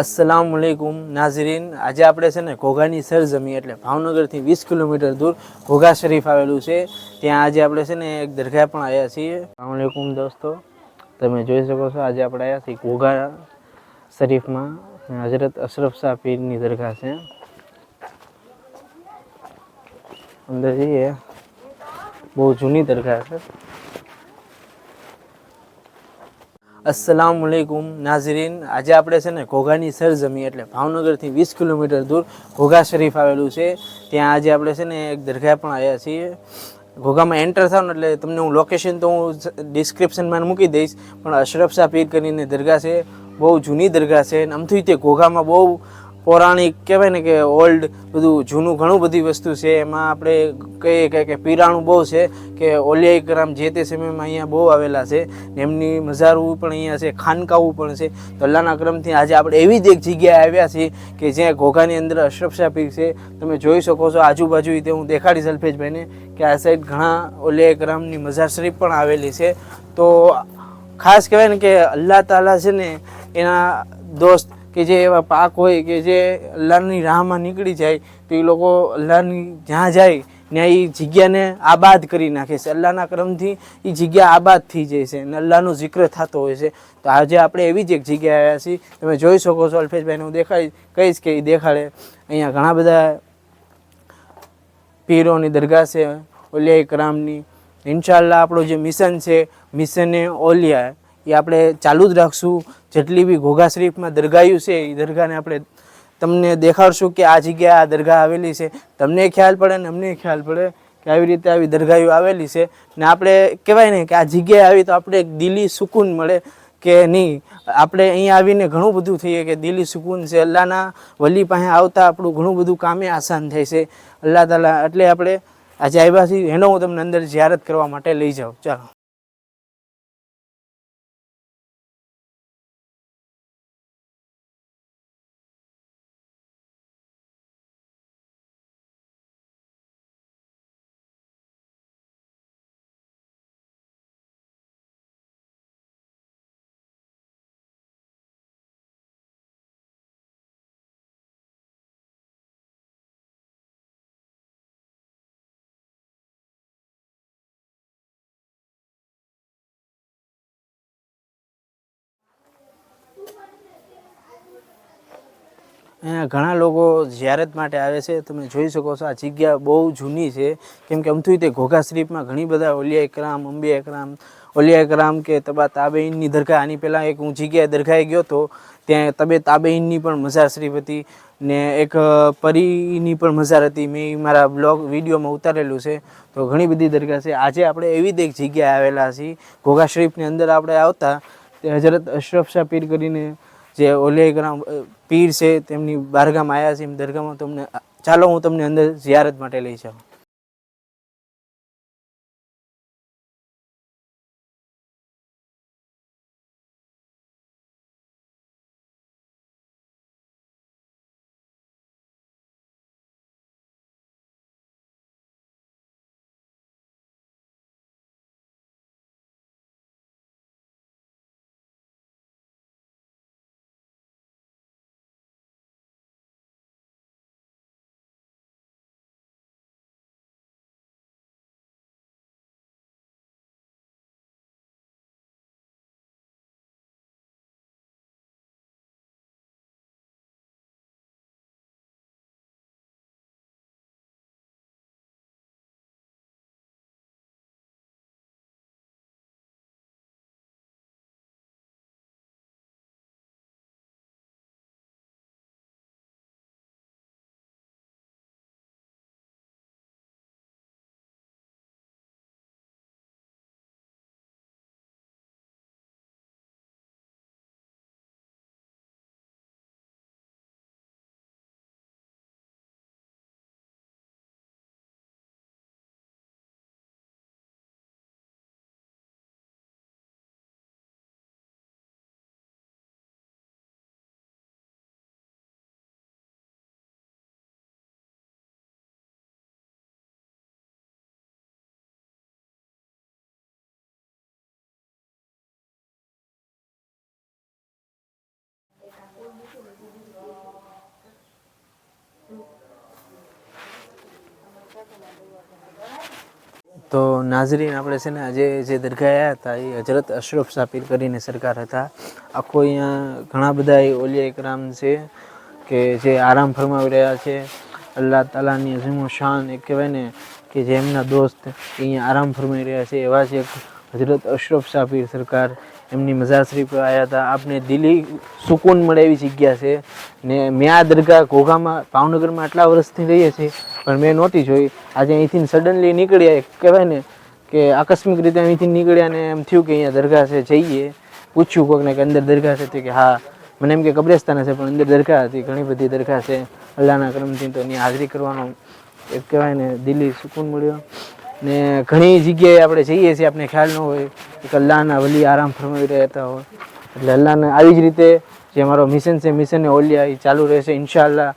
અસલામ વાલેકુમ નાઝરીન આજે આપણે છે ને ઘોઘાની સરજમી એટલે ભાવનગરથી વીસ કિલોમીટર દૂર ઘોઘા શરીફ આવેલું છે. ત્યાં આજે આપણે છે ને એક દરગાહ પણ આવ્યા છીએ. વાલેકુમ દોસ્તો, તમે જોઈ શકો છો આજે આપણે આવ્યા છીએ ઘોઘા શરીફમાં. હજરત અશરફ શાહ પીરની દરગાહ છે. અંદર જઈએ. બહુ જૂની દરગાહ છે. અસલામ વાલેકુમ નાઝરીન. આજે આપણે છે ને ઘોઘાની સરજમી એટલે ભાવનગરથી વીસ કિલોમીટર દૂર ઘોઘા શરીફ આવેલું છે. ત્યાં આજે આપણે છે ને એક દરગાહ પણ આવ્યા છીએ. ઘોઘામાં એન્ટર થાવ ને એટલે તમને હું લોકેશન તો હું ડિસ્ક્રિપ્શનમાં મૂકી દઈશ, પણ અશરફ શાહ પીર કરીને દરગાહ છે. બહુ જૂની દરગાહ છે અને આમથી તે ઘોઘામાં બહુ પૌરાણિક કહેવાય ને કે ઓલ્ડ બધું જૂનું ઘણું બધી વસ્તુ છે. એમાં આપણે કહીએ કે કે પીરાણું બહુ છે કે ઓલિયા રામ જે તે સમયમાં અહીંયા બહુ આવેલા છે. એમની મઝારું પણ અહીંયા છે, ખાનકાવું પણ છે. તો અલ્લાહના ક્રમથી આજે આપણે એવી જ એક જગ્યાએ આવ્યા છીએ કે જ્યાં ઘોઘાની અંદર અશરફશા પીર છે. તમે જોઈ શકો છો આજુબાજુ તે હું દેખાડીશ અલ્પેશભાઈને કે આ સાઈડ ઘણા ઓલિયા કરામની મઝાર શરીફ પણ આવેલી છે. તો ખાસ કહેવાય ને કે અલ્લાહ તાલા છે ને એના દોસ્ત કે જે એવા પાક હોય કે જે અલ્લાહની રાહમાં નીકળી જાય, તો એ લોકો અલ્લાહની જ્યાં જાય, ત્યાં એ જગ્યાને આબાદ કરી નાખે છે. અલ્લાહના ક્રમથી એ જગ્યા આબાદ થઈ જાય છે અને અલ્લાહનો જિક્ર થતો હોય છે. તો આજે આપણે એવી જ એક જગ્યાએ આવ્યા છીએ. તમે જોઈ શકો છો, અલ્ફેશભાઈને હું દેખાડી, કહીશ કે એ દેખાડે. અહીંયા ઘણા બધા પીરોની દરગાહ છે, ઓલિયા કરામની ઇન્શાલ્લાહ આપણું જે મિશન છે, મિશને ઓલિયા એ આપણે ચાલુ જ રાખશું. જેટલી બી ઘોઘા શરીફમાં દરગાહ્યું છે, એ દરગાહને આપણે તમને દેખાડશું કે આ જગ્યાએ આ દરગાહ આવેલી છે. તમને ખ્યાલ પડે ને અમને ખ્યાલ પડે કે આવી રીતે આવી દરગાહો આવેલી છે. ને આપણે કહેવાય ને કે આ જગ્યાએ આવી તો આપણે એક દિલી સુકૂન મળે કે નહીં. આપણે અહીંયા આવીને ઘણું બધું થઈએ કે દિલી સુકૂન છે. અલ્લાહના વલી પાસે આવતા આપણું ઘણું બધું કામે આસાન થાય છે. અલ્લાહ તાલા એટલે આપણે આજે આવ્યા છીએ. એનો હું તમને અંદર જ્યારત કરવા માટે લઈ જાઉં. ચાલો. અહીંયા ઘણા લોકો જ્યારત માટે આવે છે. તમે જોઈ શકો છો આ જગ્યા બહુ જૂની છે. કેમ કે અમથું તે ઘોઘા શરીફમાં ઘણી બધા ઓલિયા એકરામ અંબિયા એકરામ ઓલિયા એકરામ કે તબા તાબેઈનની દરગાહ, આની પહેલાં એક હું જગ્યાએ દરગાહે ગયો હતો ત્યાં તબે તાબેઈનની પણ મઝાર શરીફ હતી ને એક પરીની પણ મઝાર હતી. મેં મારા બ્લોગ વિડીયોમાં ઉતારેલું છે. તો ઘણી બધી દરગાહ છે. આજે આપણે એવી જ એક જગ્યાએ આવેલા છીએ. ઘોઘા શરીફની અંદર આપણે આવતા તે હજરત અશરફ શાહ પીર કરીને જે ઓલિયાગ્રામ પીર છે, તેમની બારગામ આવ્યા છે, એમ દરગાહમાં તમને, ચાલો હું તમને અંદર ઝિયારત માટે લઈ જાઉં. તો નાઝરીન, આપણે છે ને આજે જે દરગાહ આવ્યા હતા, એ હજરત અશરફ સાપીર કરીને સરકાર હતા. આખો અહીંયા ઘણા બધા એ ઓલિયા ઇકરામ છે કે જે આરામ ફરમાવી રહ્યા છે. અલ્લાહ તાલાની અઝીમો શાન, એ કહેવાય ને કે જે એમના દોસ્ત અહીંયા આરામ ફરમાવી રહ્યા છે, એવા જ એક હજરત અશરફ સાપીર સરકાર એમની મઝાર શરીફ આવ્યા હતા. આપને દિલી સુકૂન મળે એવી જગ્યા છે. ને મેં આ દરગાહ ઘોઘામાં, ભાવનગરમાં આટલા વર્ષથી રહીએ છીએ, પણ મેં નહોતી જોઈ. આજે અહીંથી સડનલી નીકળ્યા. કહેવાય ને કે આકસ્મિક રીતે અહીંથી નીકળ્યા ને એમ થયું કે અહીંયા દરગાહ છે, જઈએ. પૂછ્યું કોકને કે અંદર દરગાહ છે તો કે હા. મને એમ કે કબ્રેસ્તાન છે, પણ અંદર દરગાહ હતી, ઘણી બધી દરગાહ છે. અલ્લાહના કરમથી તો એની હાજરી કરવાનો, એક કહેવાય ને દિલ્હી સુકૂન મળ્યો. ને ઘણી જગ્યાએ આપણે જઈએ છીએ આપણે ખ્યાલ ન હોય કે અલ્લાહના વલી આરામ ફરમાવી રહેતા હોય. એટલે અલ્લાહને આવી જ રીતે જે મારો મિશન છે મિશન ઓલિયા એ ચાલુ રહેશે, ઇન્શાઅલ્લાહ.